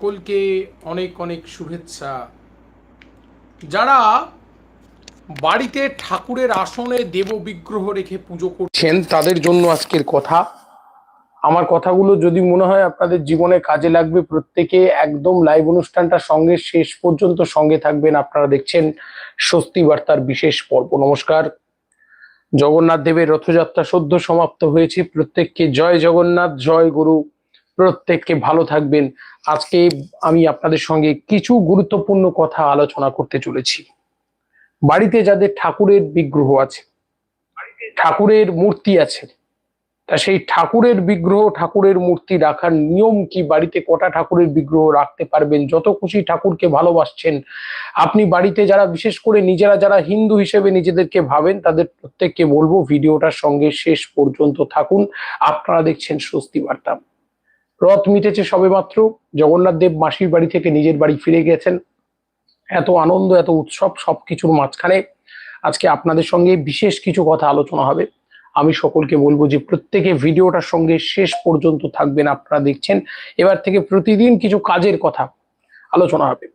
সকলকে অনেক অনেক শুভেচ্ছা। যারা বাড়িতে ঠাকুরের আসনে দেব বিগ্রহ রেখে পুজো করছেন তাদের জন্য আজকের কথা। আমার কথাগুলো যদি মনে হয় আপনাদের জীবনে কাজে লাগবে, প্রত্যেকে একদম লাইভ অনুষ্ঠানটা সঙ্গে শেষ পর্যন্ত সঙ্গে থাকবেন। আপনারা দেখছেন স্বস্তি বার্তার বিশেষ পর্ব। নমস্কার। জগন্নাথ দেবের রথযাত্রা সদ্য সমাপ্ত হয়েছে। প্রত্যেককে জয় জগন্নাথ, জয় গুরু। প্রত্যেককে ভালো থাকবেন। আজকে আমি আপনাদের সঙ্গে কিছু গুরুত্বপূর্ণ কথা আলোচনা করতে চলেছি। বাড়িতে যাদের ঠাকুরের বিগ্রহ আছে, ঠাকুরের মূর্তি আছে, তা সেই ঠাকুরের বিগ্রহ, ঠাকুরের মূর্তি রাখার নিয়ম কি? বাড়িতে কটা ঠাকুরের বিগ্রহ রাখতে পারবেন? যত খুশি ঠাকুরকে ভালোবাসছেন। আপনি বাড়িতে যারা, বিশেষ করে নিজেরা যারা হিন্দু হিসেবে নিজেদেরকে ভাবেন, তাদের প্রত্যেককে বলব, ভিডিওটার সঙ্গে শেষ পর্যন্ত থাকুন। আপনারা দেখছেন স্বস্তি বার্তা। রথ মিটেছে সবেমাত্র। জগন্নাথ দেব মাসির বাড়ি থেকে নিজের বাড়ি ফিরে গেছেন। এত আনন্দ, এত উৎসব সবকিছুর মাঝখানে আজকে আপনাদের সঙ্গে বিশেষ কিছু কথা আলোচনা হবে। আমি সকলকে বলব যে প্রত্যেকে ভিডিওটার সঙ্গে শেষ পর্যন্ত থাকবেন, আপনারা দেখছেন। এবার থেকে প্রতিদিন কিছু কাজের কথা আলোচনা হবে।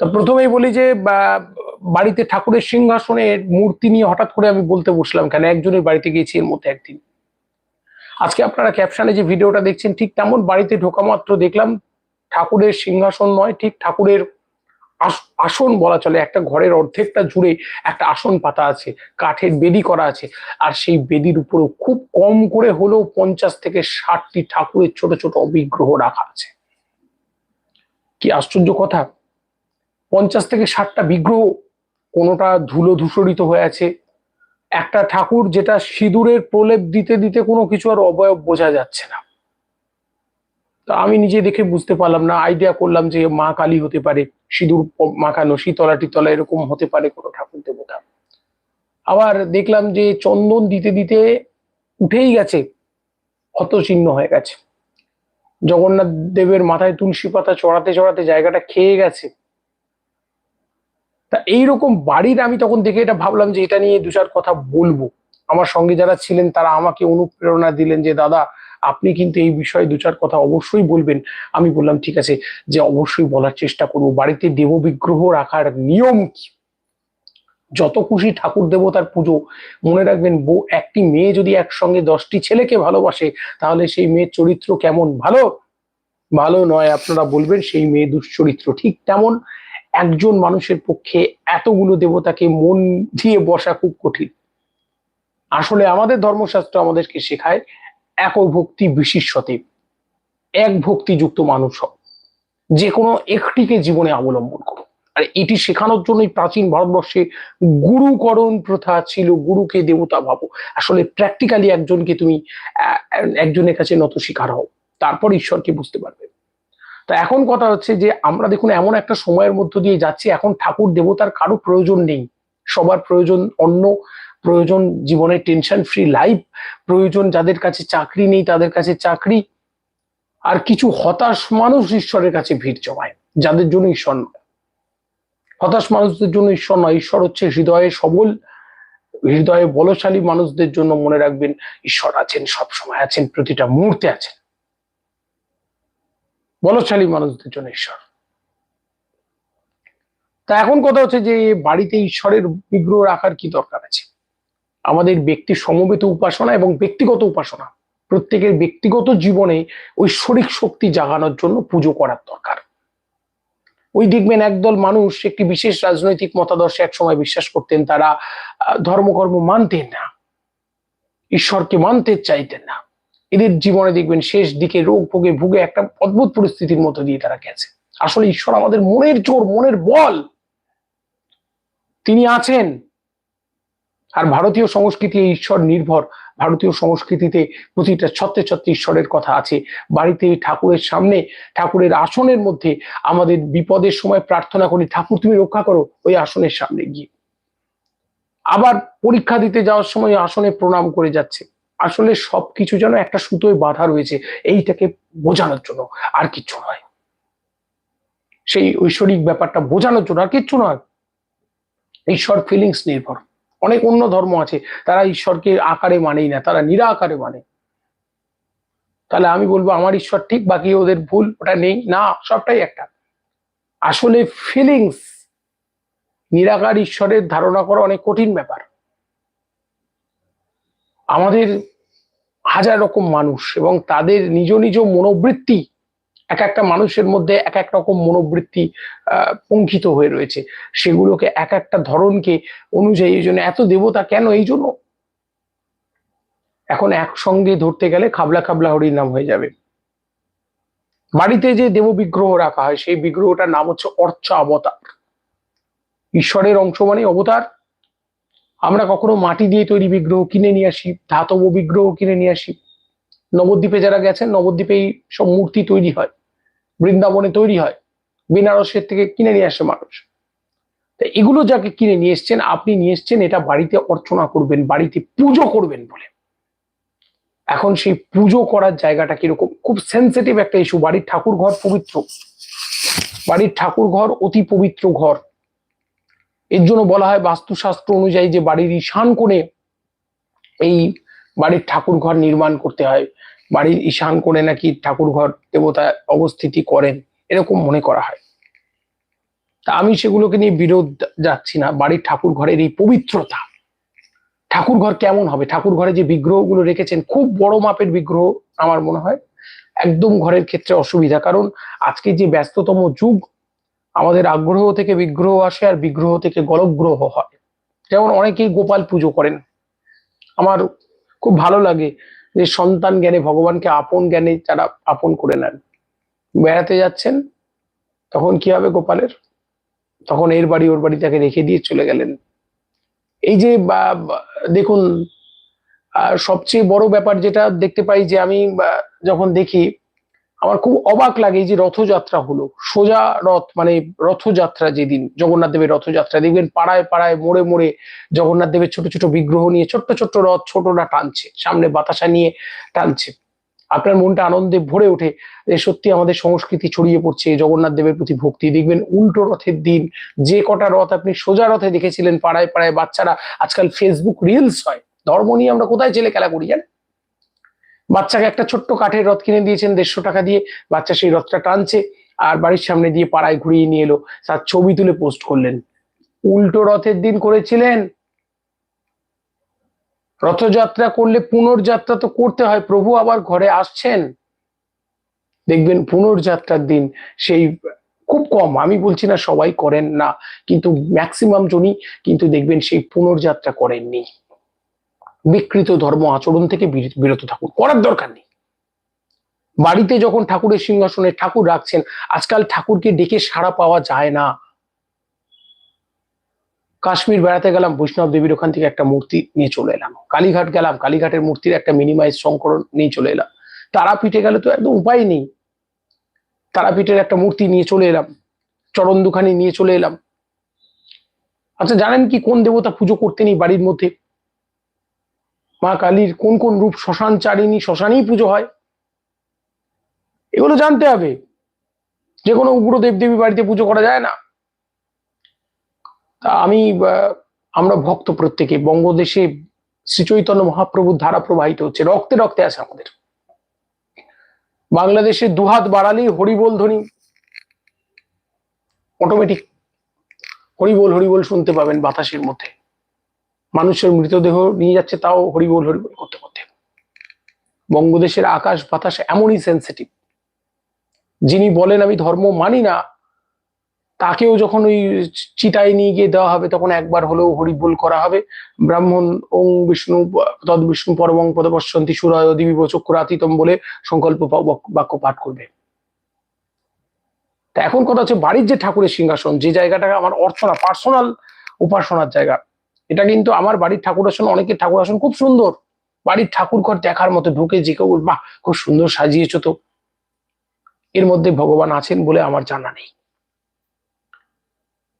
তা প্রথমেই বলি যে বাড়িতে ঠাকুরের সিংহাসনের মূর্তি নিয়ে হঠাৎ করে আমি বলতে বসলাম, কেন একজনের বাড়িতে গিয়েছি এর মধ্যে একদিন। আজকে আপনারা ক্যাপশনে যে ভিডিওটা দেখছেন, ঠিক তেমন বাড়িতে ঢোকা মাত্র দেখলাম, ঠাকুরের সিংহাসন নয়, ঠিক ঠাকুরের আস- আসন বলা চলে। একটা ঘরের অর্ধেকটা জুড়ে একটা আসন পাতা আছে, কাঠের বেদি করা আছে, আর সেই বেদির উপরেও খুব কম করে হলেও পঞ্চাশ থেকে ষাটটি ঠাকুরের ছোট ছোট বিগ্রহ রাখা আছে। কি আশ্চর্য কথা? পঞ্চাশ থেকে ষাটটা বিগ্রহ কোনোটা ধুলো ধূসরিত হয়ে আছে একটা ঠাকুর যেটা সিঁদুরের প্রলেপ দিতে দিতে কোনো কিছু আর অবয়ব বোঝা যাচ্ছে না। তা আমি নিজে দেখে বুঝতে পারলাম না আইডিয়া করলাম যে মা কালী হতে পারে, সিঁদুর মাখানো, শীতলা টিতলা এরকম হতে পারে কোনো ঠাকুর দেবতা। আবার দেখলাম যে চন্দন দিতে দিতে উঠেই গেছে ক্ষত চিহ্ন হয়ে গেছে। জগন্নাথ দেবের মাথায় তুলসী পাতা চড়াতে চড়াতে জায়গাটা খেয়ে গেছে। তা এইরকম বাড়ির আমি তখন দেখে এটা ভাবলাম যে এটা নিয়ে দু চার কথা বলব। আমার সঙ্গে যারা ছিলেন তারা আমাকে অনুপ্রেরণা দিলেন যে, দাদা, আপনি কিন্তু এই বিষয়ে দু চার কথা অবশ্যই বলবেন। আমি বললাম, ঠিক আছে, যে অবশ্যই বলার চেষ্টা করব। বাড়িতে দেব বিগ্রহ রাখার নিয়ম কি? যত খুশি ঠাকুর দেবতার পুজো, মনে রাখবেন বউ, একটি মেয়ে যদি একসঙ্গে দশটি ছেলেকে ভালোবাসে, তাহলে সেই মেয়ের চরিত্র কেমন? ভালো? ভালো নয়, আপনারা বলবেন সেই মেয়ে দুশ্চরিত্র। ঠিক তেমন একজন মানুষের পক্ষে এতগুলো দেবতাকে মন দিয়ে বসা খুব কঠিন। আসলে আমাদের ধর্মশাস্ত্র আমাদেরকে শেখায় এক ভক্তি বিশিষ্যতে এক ভক্তিযুক্ত মানুষ যে কোনো একটিকে জীবনে অবলম্বন করো। আর এটি শেখানোর জন্যই প্রাচীন ভারতবর্ষে গুরুকরণ প্রথা ছিল, গুরুকে দেবতা ভাবো। আসলে প্র্যাকটিক্যালি একজনকে তুমি একজনের কাছে নত শিকার হও। তারপর ঈশ্বরকে বুঝতে পারবে। তো এখন কথা হচ্ছে যে, আমরা দেখুন এমন একটা সময়ের মধ্য দিয়ে যাচ্ছি, এখন ঠাকুর দেবতার কারও প্রয়োজন নেই। সবার প্রয়োজন অন্য প্রয়োজন জীবনে টেনশন ফ্রি লাইফ প্রয়োজন যাদের কাছে চাকরি নেই তাদের কাছে চাকরি, আর কিছু হতাশ মানুষ ঈশ্বরের কাছে ভিড় জমায়, যাদের জন্য ঈশ্বর নয়। হতাশ মানুষদের জন্য ঈশ্বর নয়, ঈশ্বর হচ্ছে হৃদয়ে সবল, হৃদয়ে বলশালী মানুষদের জন্য মনে রাখবেন, ঈশ্বর আছেন সব সময় আছেন, প্রতিটা মুহূর্তে আছেন। বলশালী মানুষদের জন্য ঈশ্বর। তা এখন কথা হচ্ছে যে বাড়িতে ঈশ্বরের বিগ্রহ রাখার কি দরকার আছে? আমাদের ব্যক্তি সমবেত উপাসনা এবং ব্যক্তিগত উপাসনা, প্রত্যেকের ব্যক্তিগত জীবনে ঐশ্বরিক শক্তি জাগানোর জন্য পুজো করার দরকার। ওই দেখবেন একদল মানুষ একটি বিশেষ রাজনৈতিক মতাদর্শে একসময় বিশ্বাস করতেন, তারা ধর্মকর্ম মানতেন না, ঈশ্বরকে মানতে চাইতেন না। এদের জীবনে দেখবেন শেষ দিকে রোগ ভোগে ভুগে একটা অদ্ভুত পরিস্থিতির মধ্যে দিয়ে তারা গেছে। আসলে ঈশ্বর আমাদের মনের জোর, মনের বল। তিনি আছেন। আর ভারতীয় সংস্কৃতি ঈশ্বর নির্ভর। ভারতীয় সংস্কৃতিতে প্রতিটা ছত্রে ছত্রে ঈশ্বরের কথা আছে। বাড়িতে ঠাকুরের সামনে, ঠাকুরের আসনের মধ্যে আমাদের বিপদের সময় প্রার্থনা করি, ঠাকুর, তুমি রক্ষা করো ওই আসনের সামনে গিয়ে। আবার পরীক্ষা দিতে যাওয়ার সময় আসনে প্রণাম করে যাচ্ছে। আসলে সবকিছু যেন একটা সুতোয় বাধা রয়েছে, এইটাকে বোঝানোর জন্য আর কিচ্ছু নয়। সেই ঐশ্বরিক ব্যাপারটা বোঝানোর জন্য আর কিচ্ছু নয়। ঈশ্বর ফিলিংস নির্ভর। অনেক অন্য ধর্ম আছে, তারা ঈশ্বরকে আকারে মানেই না, তারা নিরাকারে মানে। তাহলে আমি বলব, আমার ঈশ্বর ঠিক বাকি ওদের ভুল, ওটা নেই, না, সবটাই একটা। আসলে ফিলিংস নিরাকার ঈশ্বরের ধারণা করা অনেক কঠিন ব্যাপার। আমাদের হাজার রকম মানুষ এবং তাদের নিজ নিজ মনোবৃত্তি, এক একটা মানুষের মধ্যে এক এক রকম মনোবৃত্তি পঙ্কিত হয়ে রয়েছে। সেগুলোকে এক একটা ধরনকে অনুযায়ী এই জন্য এত দেবতা কেন এই জন্য? এখন একসঙ্গে ধরতে গেলে খাবলা খাবলা হরির নাম হয়ে যাবে। বাড়িতে যে দেব বিগ্রহ রাখা হয়, সেই বিগ্রহটার নাম হচ্ছে অর্চা অবতার। ঈশ্বরের অংশ মানে অবতার। আমরা কখনো মাটি দিয়ে তৈরি বিগ্রহ কিনে নিয়ে আসি, ধাতব বিগ্রহ কিনে নিয়ে আসি। নবদ্বীপে যারা গেছেন নবদ্বীপে এই সব মূর্তি তৈরি হয়, বৃন্দাবনে তৈরি হয়, বেনারসের থেকে কিনে নিয়ে আসে মানুষ। তা এগুলো যাকে কিনে নিয়ে এসছেন, আপনি নিয়ে এসছেন, এটা বাড়িতে অর্চনা করবেন, বাড়িতে পুজো করবেন বলে। এখন সেই পুজো করার জায়গাটা কীরকম? খুব সেন্সিটিভ একটা ইস্যু বাড়ির ঠাকুর ঘর পবিত্র। বাড়ির ঠাকুর ঘর অতি পবিত্র ঘর। এর জন্য বলা হয় বাস্তুশাস্ত্র অনুযায়ী যে বাড়ির ঈশান কোণে এই বাড়ির ঠাকুর ঘর নির্মাণ করতে হয়। বাড়ির ঈশান কোণে নাকি ঠাকুর ঘর দেবতা অবস্থিতি করেন, এরকম মনে করা হয়। তা আমি সেগুলোকে নিয়ে বিরোধ যাচ্ছি না। বাড়ির ঠাকুর ঘরের এই পবিত্রতা ঠাকুর ঘর কেমন হবে? ঠাকুর ঘরে যে বিগ্রহগুলো রেখেছেন, খুব বড় মাপের বিগ্রহ আমার মনে হয়। একদম ঘরের ক্ষেত্রে অসুবিধা। কারণ আজকে যে ব্যস্ততম যুগ আমাদের আগ্রহ থেকে বিগ্রহ আসে আর বিগ্রহ থেকে গলগ্রহ হয়। যেমন অনেকেই গোপাল পুজো করেন। আমার খুব ভালো লাগে যে সন্তান জ্ঞানে, ভগবানকে আপন জ্ঞানে তারা আপন করে নেন। বেড়াতে যাচ্ছেন, তখন কি হবে গোপালের? তখন এর বাড়ি, ওর বাড়ি তাকে রেখে দিয়ে চলে গেলেন। এই যে দেখুন সবচেয়ে বড় ব্যাপার যেটা দেখতে পাই যে আমি যখন দেখি আমার খুব অবাক লাগে যে রথযাত্রা হলো। সোজা রথ মানে রথযাত্রা যেদিন, জগন্নাথ দেবের রথযাত্রা, দেখবেন পাড়ায় পাড়ায় মোড়ে মোড়ে জগন্নাথ দেবের ছোট ছোট বিগ্রহ নিয়ে ছোট্ট ছোট্ট রথ ছোটরা টানছে, সামনে বাতাসা নিয়ে টানছে। আপনার মনটা আনন্দে ভরে ওঠে সত্যি আমাদের সংস্কৃতি ছড়িয়ে পড়ছে, জগন্নাথ দেবের প্রতি ভক্তি। দেখবেন উল্টো রথের দিন, যে কটা রথ আপনি সোজা রথে দেখেছিলেন পাড়ায় পাড়ায় বাচ্চারা, আজকাল ফেসবুক রিলস হয়। ধর্ম নিয়ে আমরা কোথায় ছেলে খেলা করি জানেন? বাচ্চাকে একটা ছোট্ট কাঠের রথ কিনে দিয়েছেন, দেড়শো টাকা দিয়ে বাচ্চা সেই রথটা টানছে আর বাড়ির সামনে দিয়ে পাড়ায় ঘুরিয়ে নিয়ে এলো। তার ছবি তুলে পোস্ট করলেন। উল্টো রথের দিন করেছিলেন। রথযাত্রা করলে পুনর্যাত্রা তো করতে হয়, প্রভু আবার ঘরে আসছেন। দেখবেন পুনর্যাত্রার দিন সেই খুব কম, আমি বলছি না সবাই করেন না, কিন্তু ম্যাক্সিমাম জনই কিন্তু দেখবেন সেই পুনর্যাত্রা করেননি। বিকৃত ধর্ম আচরণ থেকে বিরত থাকুন। করার দরকার নেই। বাড়িতে যখন ঠাকুরের সিংহাসনে ঠাকুর রাখছেন, আজকাল ঠাকুরকে ডেকে সাড়া পাওয়া যায় না। কাশ্মীর বেড়াতে গেলাম, বৈষ্ণব দেবীর ওখান থেকে একটা মূর্তি নিয়ে চলে এলাম। কালীঘাট গেলাম, কালীঘাটের মূর্তির একটা মিনিমাইজ সংকরণ নিয়ে চলে এলাম। তারাপীঠে গেলে তো একদম উপায় নেই। তারাপীঠের একটা মূর্তি নিয়ে চলে এলাম চরণ দুখানি নিয়ে চলে এলাম। আচ্ছা জানেন কি কোন দেবতা পুজো করতে নেই বাড়ির মধ্যে? মা কালীর কোন কোন রূপ শ্মশান চারিণী শ্মশানেই পুজো হয়? এগুলো জানতে হবে। যে কোনো উগ্র দেবদেবী বাড়িতে পুজো করা যায় না। আমি আমরা ভক্ত প্রত্যেকে, বঙ্গদেশে শ্রী চৈতন্য মহাপ্রভুর ধারা প্রবাহিত হচ্ছে, রক্তে রক্তে আছে আমাদের। বাংলাদেশে দুহাত বাড়ালেই হরিবোল ধ্বনি। অটোমেটিক হরিবোল হরিবোল শুনতে পাবেন বাতাসের মধ্যে। মানুষের মৃতদেহ নিয়ে যাচ্ছে, তাও হরিবোল হরিবোল করতে করতে। বঙ্গদেশের আকাশ বাতাস এমনই সেন্সিটিভ যিনি বলেন, আমি ধর্ম মানি না, তাকেও যখন ওই চিতায় নিয়ে গিয়ে দেওয়া হবে, তখন একবার হলেও হরিবোল করা হবে। ব্রাহ্মণ, ওং বিষ্ণু তদ বিষ্ণু, পরমং পদপশ্যন্তি, সুরায় দিবিব চক্ষুরাতীতম বলে সংকল্প বাক্য পাঠ করবে। তা এখন কথা হচ্ছে, বাড়ির যে ঠাকুরের সিংহাসন, যে জায়গাটা আমার অর্চনা, পার্সোনাল উপাসনার জায়গা এটা কিন্তু আমার বাড়ির ঠাকুর আসন অনেকের ঠাকুর আসন খুব সুন্দর। বাড়ির ঠাকুর ঘর দেখার মতো ঢুকে যে কেউ খুব সুন্দর সাজিয়েছো তো। এর মধ্যে ভগবান আছেন বলে আমার জানা নেই।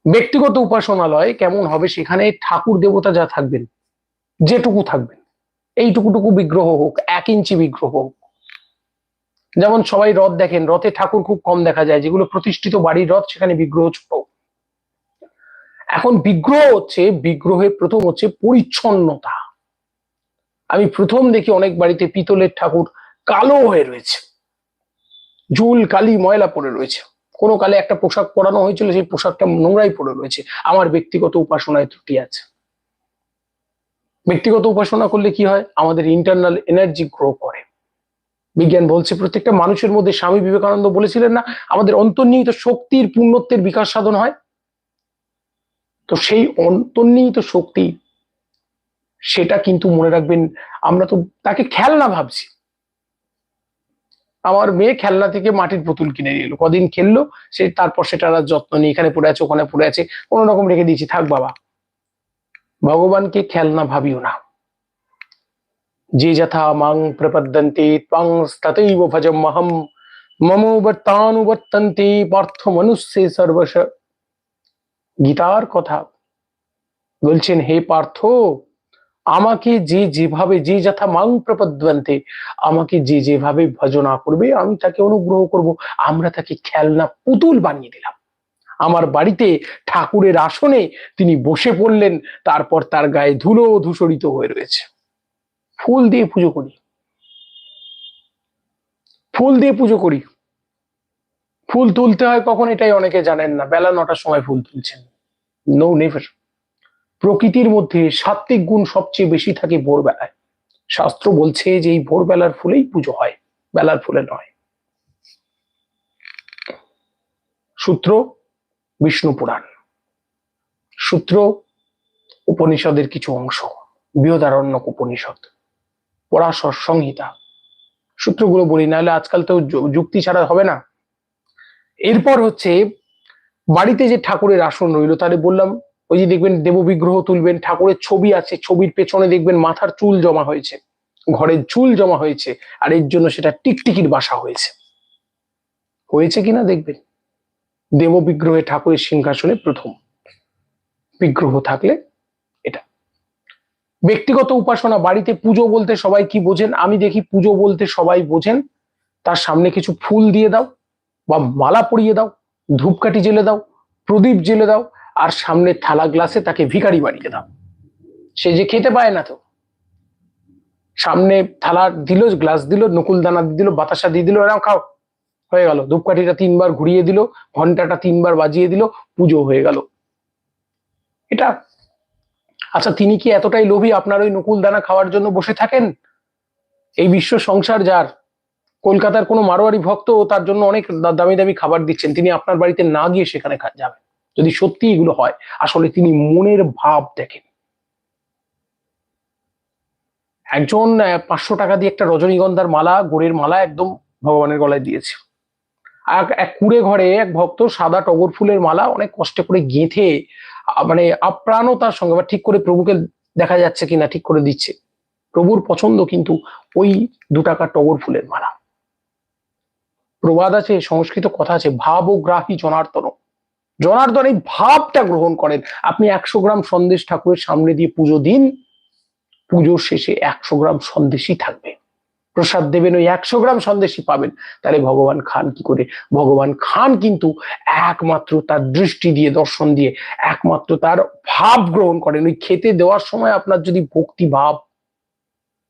ব্যক্তিগত উপাসনালয় কেমন হবে সেখানে ঠাকুর দেবতা যা থাকবেন, যেটুকু থাকবেন, এইটুকুটুকু বিগ্রহ হোক, এক ইঞ্চি বিগ্রহ হোক। যেমন সবাই রথ দেখেন, রথে ঠাকুর খুব কম দেখা যায়, যেগুলো প্রতিষ্ঠিত বাড়ির রথ, সেখানে বিগ্রহ ছোট। এখন বিগ্রহ হচ্ছে, বিগ্রহের প্রথম হচ্ছে পরিচ্ছন্নতা। আমি প্রথম দেখি অনেক বাড়িতে পিতলের ঠাকুর কালো হয়ে রয়েছে। ঝুল কালি, ময়লা পড়ে রয়েছে। কোনো কালে একটা পোশাক পরানো হয়েছিল, সেই পোশাকটা নোংরাই পড়ে রয়েছে। আমার ব্যক্তিগত উপাসনায় ত্রুটি আছে। ব্যক্তিগত উপাসনা করলে কি হয়? আমাদের ইন্টারনাল এনার্জি গ্রো করে। বিজ্ঞান বলছে, প্রত্যেকটা মানুষের মধ্যে স্বামী বিবেকানন্দ বলেছিলেন না, আমাদের অন্তর্নিহিত শক্তির পূর্ণত্বের বিকাশ সাধন হয়। তো সেই অন্তর্নিহিত শক্তি, সেটা কিন্তু মনে রাখবেন আমরা তো তাকে খেলনা ভাবছি। আমার মেয়ে খেলনা থেকে মাটির পুতুল কিনে নিয়ে এলো, কদিন খেললো, সে তারপর সেটার আর যত্ন নিয়ে এখানে পড়ে আছে, ওখানে পড়ে আছে, কোনো রকম রেখে দিয়েছি, থাক বাবা। ভগবানকে খেলনা ভাবিও না। যে যথা মাং প্রপদ্যন্তে ত্বাং ততৈব ভজমহম মমোবর্তানুবর্তন্তে পার্থ মনুষ্যে সর্বশ গীতার কথা বলছেন, হে পার্থ, আমাকে যে যেভাবে, যে যথা মাং প্রপদ্যন্তে, আমাকে যে যেভাবে ভজনা করবে, আমি তাকে অনুগ্রহ করব। আমরা তাকে খেলনা পুতুল বানিয়ে দিলাম। আমার বাড়িতে ঠাকুরের আসনে তিনি বসে পড়লেন, তারপর তার গায়ে ধুলো ধূসরিত হয়ে রয়েছে। ফুল দিয়ে পুজো করি। ফুল দিয়ে পুজো করি। ফুল তুলতে হয় কখন এটাই অনেকে জানেন না। বেলা নটার সময় ফুল তুলছেন। নো নেভার প্রকৃতির মধ্যে সাত্বিক গুণ সবচেয়ে বেশি থাকে ভোরবেলায়। শাস্ত্র বলছে যে এই ভোরবেলার ফুলেই পুজো হয়, বেলার ফুলে নয়। সূত্র, বিষ্ণু পুরাণ। সূত্র, উপনিষদের কিছু অংশ। বৃহদারণ্যক উপনিষদ। পরাশর সংহিতা। সূত্রগুলো বলি, নাহলে আজকাল তো যুক্তি ছাড়া হবে না। এরপর হচ্ছে বাড়িতে যে ঠাকুরের আসন রইল, তাহলে বললাম, ওই যে দেখবেন দেব বিগ্রহ তুলবেন, ঠাকুরের ছবি আছে, ছবির পেছনে দেখবেন মাথার চুল জমা হয়েছে, ঘরের চুল জমা হয়েছে, আর এর জন্য সেটা টিকটিকির বাসা হয়েছে। হয়েছে কিনা দেখবেন? দেব বিগ্রহে ঠাকুরের সিংহাসনে প্রথম বিগ্রহ থাকলে এটা। ব্যক্তিগত উপাসনা, বাড়িতে পুজো বলতে সবাই কি বোঝেন? আমি দেখি পুজো বলতে সবাই বোঝেন। তার সামনে কিছু ফুল দিয়ে দাও। বা মালা পরিয়ে দাও, ধূপকাঠি জেলে দাও, প্রদীপ জেলে দাও, আর সামনে থালা গ্লাসে তাকে ভিখারি বানিয়ে দাও। সে যে খেতে পায় না তো। সামনে থালা দিল, গ্লাস দিল, নকুল দানা দিয়ে দিল, বাতাসা দিয়ে দিল এরকম খাও, হয়ে গেল। ধূপকাঠিটা তিনবার ঘুরিয়ে দিল ঘন্টাটা তিনবার বাজিয়ে দিল, পুজো হয়ে গেল। এটা? আচ্ছা তিনি কি এতটাই লোভী আপনার ওই নকুল দানা খাওয়ার জন্য বসে থাকেন? এই বিশ্ব সংসার যার কলকাতার কোনো মারোয়ারি ভক্ত তার জন্য অনেক দামি দামি খাবার দিচ্ছেন। তিনি আপনার বাড়িতে না গিয়ে সেখানে যাবেন। যদি সত্যি এগুলো হয়, আসলে তিনি মনের ভাব দেখেন। একজন পাঁচশো টাকা দিয়ে একটা রজনীগন্ধার মালা গোড়ের মালা একদম ভগবানের গলায় দিয়েছে। এক কুড়ে ঘরে এক ভক্ত সাদা টগর ফুলের মালা অনেক কষ্টে করে গেঁথে মানে আপ্রাণতার সঙ্গে, বা ঠিক করে প্রভুকে দেখা যাচ্ছে কিনা ঠিক করে দিচ্ছে। প্রভুর পছন্দ কিন্তু ওই দু টাকা টগর ফুলের মালা। প্রবাদ আছে, সংস্কৃত কথা আছে, ভাবগ্রাহী জনার্দন জনার্দন এই ভাবটা গ্রহণ করেন। আপনি একশো গ্রাম সন্দেশ ঠাকুরের সামনে দিয়ে পুজো দিন পুজোর শেষে একশো গ্রাম সন্দেশই থাকবে। প্রসাদ দেবেন, ওই একশো গ্রাম সন্দেশই পাবেন। তাহলে ভগবান খান কি করে? ভগবান খান কিন্তু একমাত্র তার দৃষ্টি দিয়ে, দর্শন দিয়ে, একমাত্র তার ভাব গ্রহণ করেন। ওই খেতে দেওয়ার সময় আপনার যদি ভক্তি ভাব,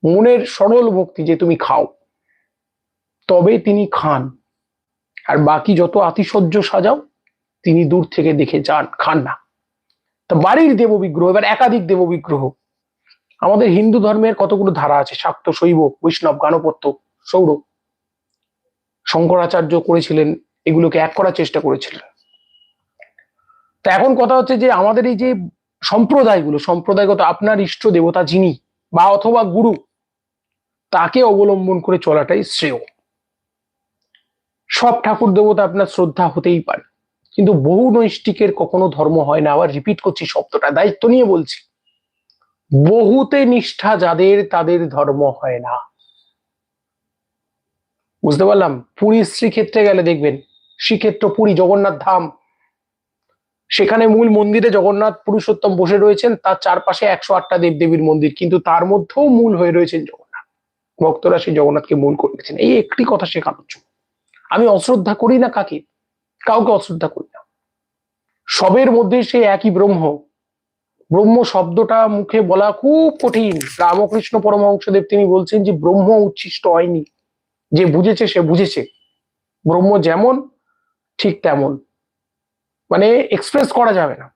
মনের সরল ভক্তি যে তুমি খাও, তবে তিনি খান। আর বাকি যত আতিশয্য সাজাও, তিনি দূর থেকে দেখে যান খান না। তা বাড়ির দেব বিগ্রহ এবার একাধিক দেব বিগ্রহ আমাদের হিন্দু ধর্মের কতগুলো ধারা আছে? শাক্ত শৈব, বৈষ্ণব, গানপত্য, সৌর। শঙ্করাচার্য করেছিলেন, এগুলোকে এক করার চেষ্টা করেছিলেন। তা এখন কথা হচ্ছে যে, আমাদের এই যে সম্প্রদায়গুলো, সম্প্রদায়গত আপনার ইষ্ট দেবতা যিনি, বা অথবা গুরু, তাকে অবলম্বন করে চলাটাই শ্রেয়। সব ঠাকুর দেবতা আপনার শ্রদ্ধা হতেই পারে। কিন্তু বহু নৈষ্টিকের কখনো ধর্ম হয় না। আবার রিপিট করছি, শব্দটা দায়িত্ব নিয়ে বলছি। বহুতে নিষ্ঠা যাদের, তাদের ধর্ম হয় না। বুঝতে পারলাম? পুরী শ্রীক্ষেত্রে গেলে দেখবেন, শ্রীক্ষেত্র পুরী, জগন্নাথ ধাম। সেখানে মূল মন্দিরে জগন্নাথ পুরুষোত্তম বসে রয়েছেন। তার চারপাশে একশো আটটা দেবদেবীর মন্দির। কিন্তু তার মধ্যেও মূল হয়ে রয়েছেন জগন্নাথ। ভক্তরা সেই জগন্নাথকে মূল করে রেখেছেন। এই একটি কথা শেখানোর জন্য। আমি অশ্রদ্ধা করি না কাকে? কাউকে অশ্রদ্ধা করি না। সবের মধ্যে সে একই ব্রহ্ম। ব্রহ্ম শব্দটা মুখে বলা খুব কঠিন। রামকৃষ্ণ পরমহংসদেব তিনি বলছেন যে, ব্রহ্ম উচ্ছিষ্ট হয়নি। যে বুঝেছে, সে বুঝেছে। ব্রহ্ম যেমন, ঠিক তেমন। মানে এক্সপ্রেস করা যাবে না।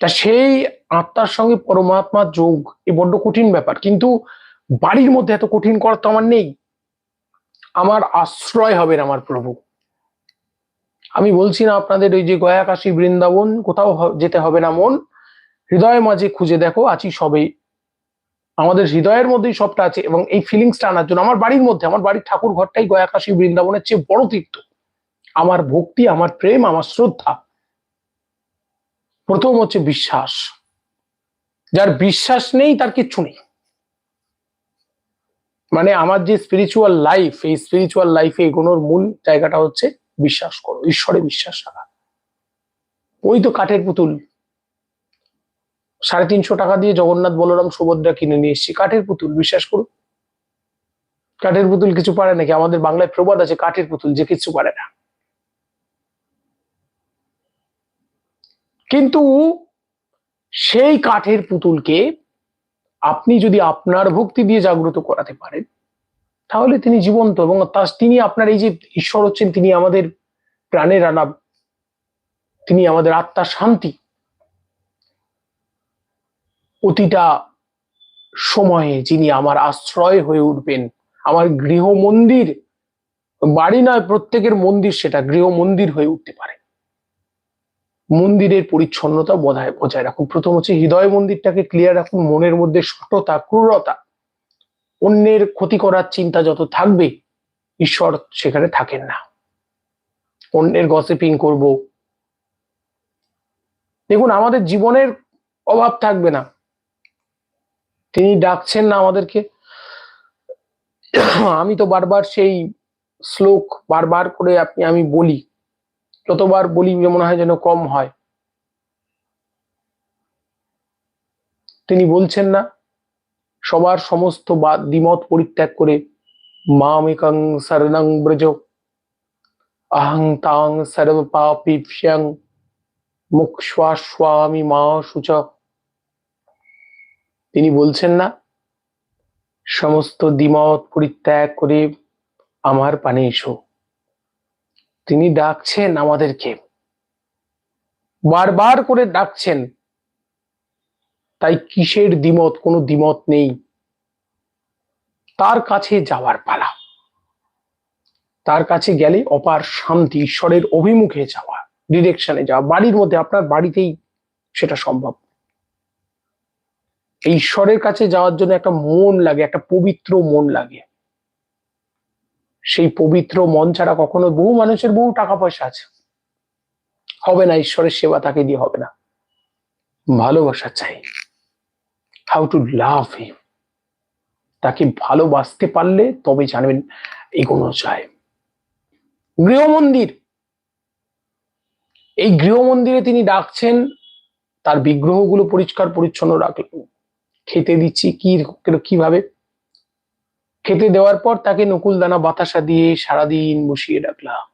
তা সেই আত্মার সঙ্গে পরমাত্মার যোগ, এ বড্ড কঠিন ব্যাপার। কিন্তু বাড়ির মধ্যে এত কঠিন করার তো আমার নেই। আমার আশ্রয় হবেন আমার প্রভু। আমি বলছি না আপনাদের ওই যে গয়া কাশী বৃন্দাবন, কোথাও যেতে হবে না মন। হৃদয় মাঝে খুঁজে দেখো, আছি সবেই। আমাদের হৃদয়ের মধ্যেই সবটা আছে এবং এই ফিলিংসটা আনার জন্য আমার বাড়ির মধ্যে, আমার বাড়ির ঠাকুর ঘরটাই গয়া কাশী বৃন্দাবনের চেয়ে বড় তীর্থ। আমার ভক্তি, আমার প্রেম, আমার শ্রদ্ধা। প্রথম হচ্ছে বিশ্বাস। যার বিশ্বাস নেই, তার কিচ্ছু নেই। মানে আমার যে স্পিরিচুয়াল লাইফ এই স্পিরিচুয়াল লাইফে এগোনোর মূল জায়গাটা হচ্ছে বিশ্বাস করো, ঈশ্বরে বিশ্বাস রাখা। ওই তো কাঠের পুতুল। সাড়ে তিনশো টাকা দিয়ে জগন্নাথ বলরাম সুভদ্রা কিনে নিয়ে এসেছি। কাঠের পুতুল, বিশ্বাস করুন কাঠের পুতুল কিছু পারে নাকি? আমাদের বাংলায় প্রবাদ আছে, কাঠের পুতুল যে কিছু পারে না। কিন্তু সেই কাঠের পুতুলকে আপনি যদি আপনার ভক্তি দিয়ে জাগ্রত করাতে পারেন, তাহলে তিনি জীবন্ত এবং তার তিনি আপনার এই যে ঈশ্বর হচ্ছেন, তিনি আমাদের প্রাণের আনাব তিনি আমাদের আত্মার শান্তি। প্রতিটা সময়ে যিনি আমার আশ্রয় হয়ে উঠবেন, আমার গৃহ মন্দির, বাড়ি নয়, প্রত্যেকের মন্দির সেটা, গৃহ মন্দির হয়ে উঠতে পারে। মন্দিরের পরিচ্ছন্নতা বজায় বজায় রাখুন। প্রথম হচ্ছে হৃদয় মন্দিরটাকে ক্লিয়ার রাখুন, মনের মধ্যে সততা, ক্রূরতা। অন্যের ক্ষতি করার চিন্তা যত থাকবে, ঈশ্বর সেখানে থাকেন না। অন্যের গসিপিং করব। দেখুন, আমাদের জীবনের অভাব থাকবে না। তিনি ডাকছেন না আমাদেরকে। আমি তো বারবার সেই শ্লোক বারবার করে আপনি, আমি বলি। যতবার বলি মনে হয় যেন কম হয়। তিনি বলছেন না, সবার সমস্ত বা- দ্বিমত পরিত্যাগ করে মামিকং শরণং ব্রজ, আহং তাং সর্ব পাপিভ্যাং মুক্ষাস্বামী মা শুচ। তিনি বলছেন না, সমস্ত দ্বিমত পরিত্যাগ করে আমার পানে এসো। তিনি ডাকছেন আমাদেরকে। বারবার করে ডাকছেন। তাই কিসের দ্বিমত? কোনো দ্বিমত নেই। তার কাছে যাওয়ার পালা। তার কাছে গেলে অপার শান্তি, ঈশ্বরের অভিমুখে যাওয়া ডিরেকশনে যাওয়া, বাড়ির মধ্যে, আপনার বাড়িতেই সেটা সম্ভব। ঈশ্বরের কাছে যাওয়ার জন্য একটা মন লাগে, একটা পবিত্র মন লাগে। সেই পবিত্র মন ছাড়া কখনো বহু মানুষের বহু টাকা পয়সা আছে। হবে না, ঈশ্বরের সেবা তাকে দিয়ে হবে না। ভালোবাসা চাই। হাউ টু লাভ হিম তাকে ভালোবাসতে পারলে তবে জানবেন এগোনো চায় গৃহ মন্দির এই গৃহ মন্দিরে তিনি ডাকছেন, তার বিগ্রহগুলো পরিষ্কার পরিচ্ছন্ন রাখলেন খেতে দিচ্ছি, কি, কীভাবে? খেতে দেওয়ার পর তাকে নকুল দানা বাতাসা দিয়ে সারাদিন বসিয়ে রাখলাম।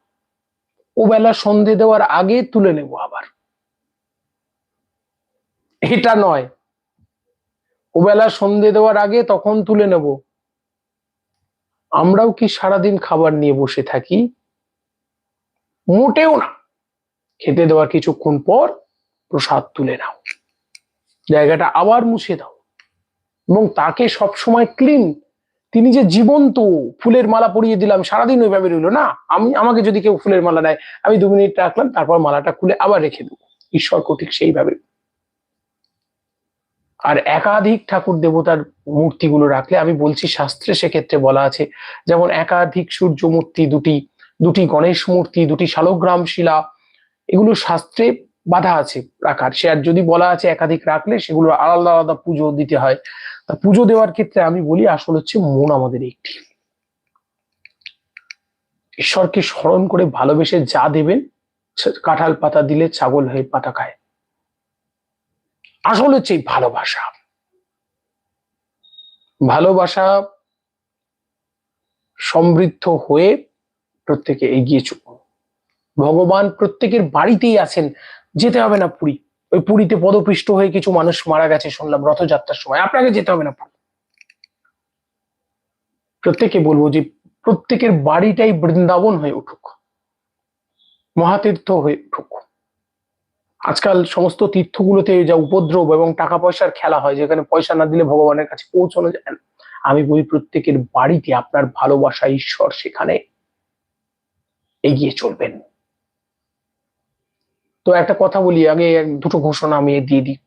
ও বেলা সন্ধে দেওয়ার আগে তুলে নেব আবার। এটা নয়। ও বেলা সন্ধে দেওয়ার আগে তখন তুলে নেব। আমরাও কি সারাদিন খাবার নিয়ে বসে থাকি? মোটেও না। খেতে দেওয়ার কিছুক্ষণ পর প্রসাদ তুলে নাও। জায়গাটা আবার মুছে দাও। এবং তাকে সবসময় ক্লিন তিনি যে জীবন্ত ফুলের মালা পরিয়ে দিলাম, সারাদিন ওইভাবে রইল। না, আমি, আমাকে যদি কেউ ফুলের মালা দেয়, আমি দু মিনিট রাখলাম, তারপর মালাটা খুলে আবার রেখে দেবো। ঈশ্বর ঠিক সেইভাবে। আর একাধিক ঠাকুর দেবতার মূর্তিগুলো রাখলে, আমি বলছি শাস্ত্রে সেক্ষেত্রে বলা আছে, যেমন একাধিক সূর্য মূর্তি দুটি দুটি গণেশ মূর্তি, দুটি শালগ্রাম শিলা, এগুলো শাস্ত্রে বাধা আছে রাখার। সে আর যদি বলা আছে একাধিক রাখলে সেগুলো আলাদা আলাদা পুজো দিতে হয়। তা পুজো দেওয়ার ক্ষেত্রে আমি বলি, আসল হচ্ছে মন আমাদের একটি। ঈশ্বরকে স্মরণ করে ভালোবেসে যা দেবেন কাঁঠাল পাতা দিলে ছাগল হয়ে পাতা খায়। আসল হচ্ছে ভালোবাসা। ভালোবাসা সমৃদ্ধ হয়ে প্রত্যেকে এগিয়ে চলুন। ভগবান প্রত্যেকের বাড়িতেই আছেন, যেতে হবে না পুরী। ওই পুরীতে পদপিষ্ট হয়ে কিছু মানুষ মারা গেছে শুনলাম রথযাত্রার সময়। আপনাকে যেতে হবে না প্রত্যেকে বলব যে প্রত্যেকের বাড়িটাই বৃন্দাবন হয়ে উঠুক। মহাতীর্থ হয়ে উঠুক। আজকাল সমস্ত তীর্থগুলোতে যা উপদ্রব এবং টাকা পয়সার খেলা হয়, যেখানে পয়সা না দিলে ভগবানের কাছে পৌঁছানো যায় না। আমি বলি প্রত্যেকের বাড়িতে আপনার ভালোবাসা, ঈশ্বর সেখানে এগিয়ে চলবেন। তো একটা কথা বলি, আগে দুটো ঘোষণা আমি দিয়ে দিই।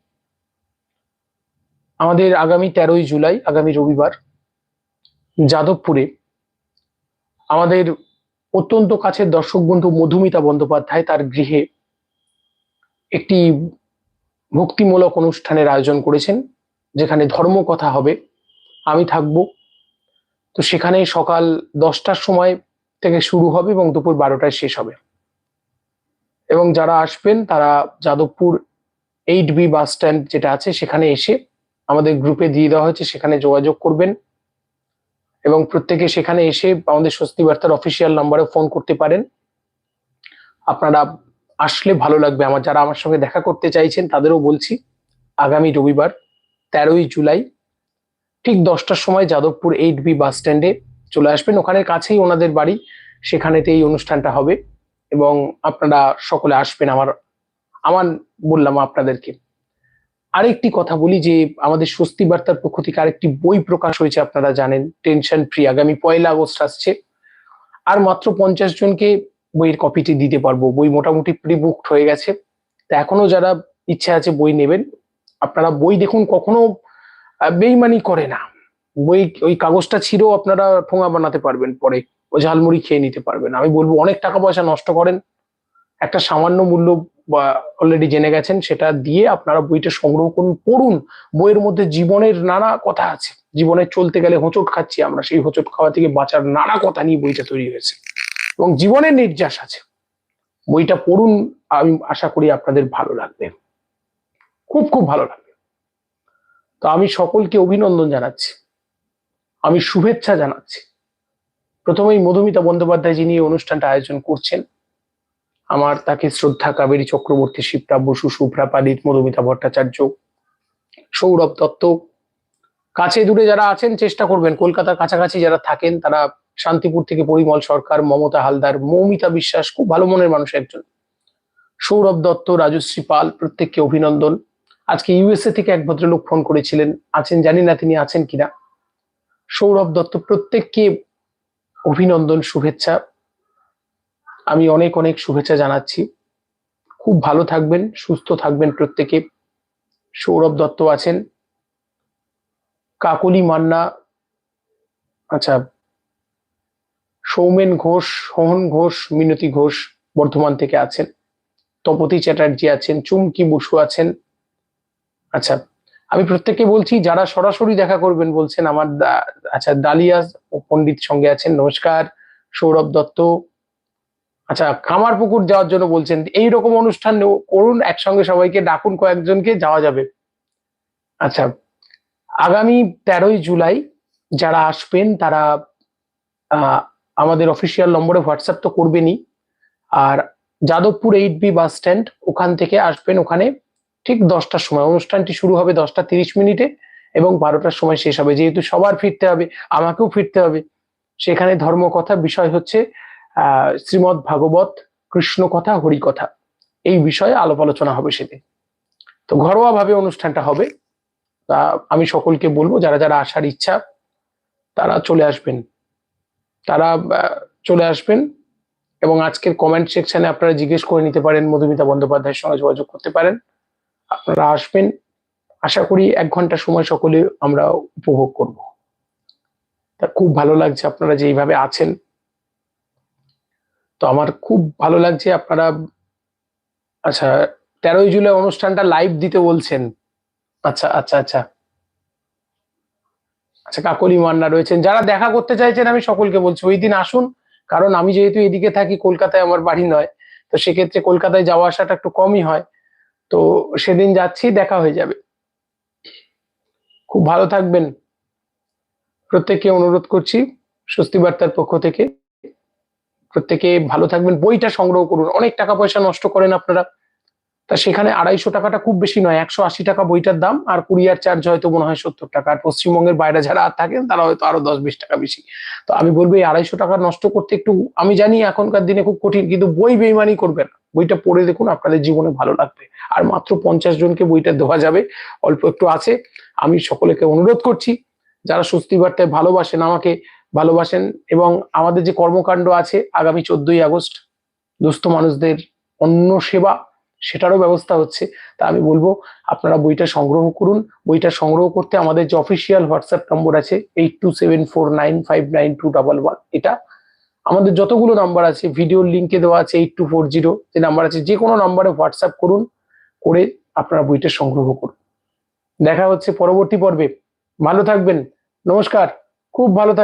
আমাদের আগামী তেরোই জুলাই, আগামী রবিবার যাদবপুরে আমাদের অত্যন্ত কাছের দর্শক বন্ধু মধুমিতা বন্দ্যোপাধ্যায় তার গৃহে একটি ভক্তিমূলক অনুষ্ঠানের আয়োজন করেছেন, যেখানে ধর্ম কথা হবে, আমি থাকব। তো সেখানে সকাল দশটার সময় থেকে শুরু হবে এবং দুপুর বারোটায় শেষ হবে। এবং যারা আসবেন, তারা Jadavpur eight B bus stand যেটা আছে, সেখানে এসে আমাদের গ্রুপে দিয়ে দেওয়া হয়েছে, সেখানে যোগাযোগ করবেন। এবং প্রত্যেকে সেখানে এসে আমাদের স্বস্তি বার্তার অফিসিয়াল নাম্বারে ফোন করতে পারেন। আপনারা আসলে ভালো লাগবে। আমার যারা আমার সঙ্গে দেখা করতে চাইছেন, তাদেরও বলছি, আগামী রবিবার, তেরোই জুলাই, ঠিক দশটার সময় যাদবপুর এইট বি বাস স্ট্যান্ডে চলে আসবেন। ওখানে কাছেই ওনাদের বাড়ি সেখানেতে এই অনুষ্ঠানটা হবে। এবং আপনারা সকলে আসবেন আমার আমার বললাম আপনাদেরকে। আরেকটি কথা বলি যে, আমাদের স্বস্তি বার্তার পক্ষ থেকে আরেকটি বই প্রকাশ হয়েছে, আপনারা জানেন টেনশন ফ্রি আগামী পয়লা আগস্ট আসছে। আর মাত্র পঞ্চাশ জনকে বইয়ের কপিটি দিতে পারব। বই মোটামুটি প্রি বুকড হয়ে গেছে। তা এখনও যারা ইচ্ছে আছে বই নেবেন, আপনারা বই দেখুন, কখনো বেইমানি করে না। বই, ওই কাগজটা ছিঁড়েও আপনারা ঠোঙা বানাতে পারবেন পরে। ঝালমুড়ি খেয়ে নিতে পারবেন। আমি বলব অনেক টাকা পয়সা নষ্ট করেন। একটা সামান্য মূল্য বা অলরেডি জেনে গেছেন, সেটা দিয়ে আপনারা বইটা সংগ্রহ করুন, পড়ুন। বইয়ের মধ্যে জীবনের নানা কথা আছে। জীবনে চলতে গেলে হোঁচট খাচ্ছি আমরা, সেই হোঁচট খাওয়া থেকে বাঁচার নানা কথা নিয়ে বইটা তৈরি হয়েছে। এবং জীবনের নির্যাস আছে। বইটা পড়ুন, আমি আশা করি আপনাদের ভালো লাগবে। খুব খুব ভালো লাগবে। তো আমি সকলকে অভিনন্দন জানাচ্ছি। আমি শুভেচ্ছা জানাচ্ছি। প্রথমেই মধুমিতা বন্দ্যোপাধ্যায় যিনি অনুষ্ঠানটা আয়োজন করছেন, আমার তাকে শ্রদ্ধা কাবেরী চক্রবর্তী শিবরা বসু শুভ্রা পালিত মধুমিতা ভট্টাচার্য, সৌরভ দত্ত। কাছে দূরে যারা আছেন, চেষ্টা করবেন, কলকাতার কাছাকাছি যারা থাকেন, তারা শান্তিপুর থেকে পরিমল সরকার, মমতা হালদার, মৌমিতা বিশ্বাস, খুব ভালো মনের মানুষ একজন। সৌরভ দত্ত, রাজশ্রী পাল, প্রত্যেককে অভিনন্দন। আজকে ইউএসএ থেকে এক ভদ্রলোক ফোন করেছিলেন, আছেন, জানি না তিনি আছেন কিনা। সৌরভ দত্ত, প্রত্যেককে অভিনন্দন, শুভেচ্ছা। আমি অনেক অনেক শুভেচ্ছা জানাচ্ছি। খুব ভালো থাকবেন, সুস্থ থাকবেন প্রত্যেকে। সৌরভ দত্ত আছেন। কাকলি মান্না আচ্ছা সৌমেন ঘোষ, সোহন ঘোষ, মিনতি ঘোষ বর্ধমান থেকে আছেন। তপতি চ্যাটার্জি আছেন, চুমকি বসু আছেন। আচ্ছা আমি প্রত্যেককে বলছি, যারা সরাসরি দেখা করবেন বলছেন, আমার আচ্ছা ও পণ্ডিত সঙ্গে আছেন, নমস্কার, সৌরভ দত্ত। আচ্ছা কামারপুকুর যাওয়ার জন্য বলছেন, এই রকম অনুষ্ঠান করুন, একসঙ্গে সবাইকে ডাকুন কয়েকজনকে, যাওয়া যাবে। আচ্ছা আগামী তেরোই জুলাই যারা আসবেন, তারা আমাদের অফিসিয়াল নম্বরে হোয়াটসঅ্যাপ তো করবেনই। আর Jadavpur eight B bus stand ওখান থেকে আসবেন, ওখানে ঠিক দশটার সময়। অনুষ্ঠানটি শুরু হবে দশটা তিরিশ মিনিটে এবং বারোটার সময় শেষ হবে। যেহেতু সবার ফিরতে হবে, আমাকেও ফিরতে হবে। সেখানে ধর্মকথা, বিষয় হচ্ছে, আহ শ্রীমৎ ভাগবত কৃষ্ণ কথা হরি কথা এই বিষয়ে আলাপ আলোচনা হবে সেদিন। তো ঘরোয়া ভাবে অনুষ্ঠানটা হবে। আমি সকলকে বলব, যারা যারা আসার ইচ্ছা, তারা চলে আসবেন। তারা চলে আসবেন এবং আজকের কমেন্ট সেকশনে আপনারা জিজ্ঞেস করে নিতে পারেন। মধুমিতা বন্দ্যোপাধ্যায়ের সঙ্গে যোগাযোগ করতে পারেন। আপনারা আসবেন। আশা করি এক ঘণ্টা সময় সকলে আমরা উপভোগ করব। তা খুব ভালো লাগছে আপনারা যে এইভাবে আছেন। তো আমার খুব ভালো লাগছে আপনারা আচ্ছা তেরোই জুলাই অনুষ্ঠানটা লাইভ দিতে বলছেন। আচ্ছা আচ্ছা আচ্ছা। আচ্ছা কাকলি মান্না রয়েছেন। যারা দেখা করতে চাইছেন আমি সকলকে বলছি, ওই দিন আসুন। কারণ আমি যেহেতু এদিকে থাকি, কলকাতায় আমার বাড়ি নয়, তো সেক্ষেত্রে কলকাতায় যাওয়া আসাটা একটু কমই হয়। তো সেদিন যাচ্ছি, দেখা হয়ে যাবে। খুব ভালো থাকবেন। প্রত্যেককে অনুরোধ করছি স্বস্তি বার্তার পক্ষ থেকে। প্রত্যেকে ভালো থাকবেন। বইটা সংগ্রহ করুন। অনেক টাকা পয়সা নষ্ট করেন আপনারা। তা সেখানে আড়াইশো টাকাটা খুব বেশি নয়, একশো আশি টাকা বইটার দাম আর কুরিয়ার চার্জ হয়তো মনে হয় সত্তর টাকা। আর পশ্চিমবঙ্গের বাইরে যারা থাকেন, তারা হয়তো আরও দশ বিশ টাকা বেশি। তো আমি বলব এই আড়াইশো টাকা নষ্ট করতে একটু, আমি জানি এখনকার দিনে খুব কঠিন, কিন্তু বই বেইমানি করবেন না। বইটা পড়ে দেখুন, আপনাদের জীবনে ভালো লাগবে। আর মাত্র পঞ্চাশ জনকে বইটা দেওয়া যাবে, অল্প একটু আছে। আমি সকলকে অনুরোধ করছি, যারা স্বস্তি বার্তায় ভালোবাসেন আমাকে, ভালোবাসেন এবং আমাদের যে কর্মকাণ্ড আছে, আগামী চোদ্দই আগস্ট, দুস্থ মানুষদের অন্য সেবা সেটারও ব্যবস্থা হচ্ছে। তা আমি বলব, আপনারা বইটা সংগ্রহ করুন। বইটা সংগ্রহ করতে আমাদের যে অফিসিয়াল হোয়াটসঅ্যাপ নম্বর আছে eight two seven four nine five nine two double one এটা আমাদের যতগুলো নাম্বার আছে ভিডিওর লিঙ্কে দেওয়া আছে এইট টু ফোর জিরো যে নাম্বার আছে যে কোনো নাম্বারে হোয়াটসঅ্যাপ করুন, করে আপনারা বইটা সংগ্রহ করুন। দেখা হচ্ছে পরবর্তী পর্বে। ভালো থাকবেন। নমস্কার। খুব ভালো